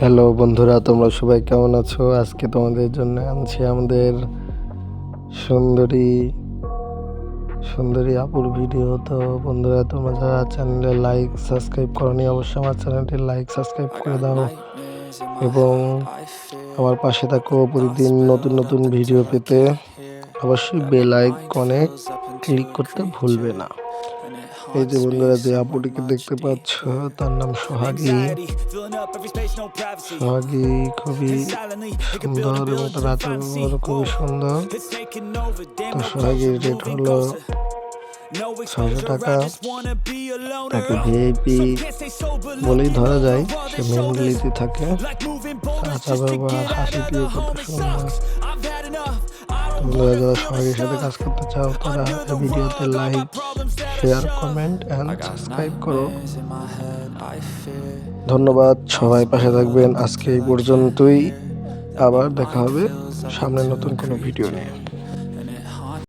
Hello বন্ধুরা, তোমরা সবাই কেমন আছো? আজকে তোমাদের জন্য আনছি আমাদের সুন্দরী সুন্দরী আপুর ভিডিও। তো বন্ধুরা, তোমরা যারা চ্যানেলে লাইক সাবস্ক্রাইব করনি, অবশ্যই আমার চ্যানেলটি লাইক সাবস্ক্রাইব করে দাও। এবং আমার পাশে থাকো প্রতিদিন নতুন নতুন ভিডিও পেতে। অবশ্যই বেল আইকনে ক্লিক করতে ভুলবে না। এই যে বন্ধুরা, যে আপুটিকে দেখতে পাচ্ছ, তার নাম সোহাগী। সোহাগী খুবই সুন্দর এবং তার আচার খুবই সুন্দর। তো সোহাগীর রেট হলো ছয়শো টাকা। তাকে ভিআইপি বলেই ধরা যায়, সে মেন্টালিটি থাকে। আচার ব্যবহার হাসিটিও কত সুন্দর তোমরা যারা সোহাগীর সাথে কাজ করতে চাও, তারা ভিডিওতে like share comment and subscribe করো। ধন্যবাদ, সবাই পাশে থাকবেন। আজকে এই পর্যন্তই। আবার দেখা হবে সামনে নতুন কোনো ভিডিও নিয়ে।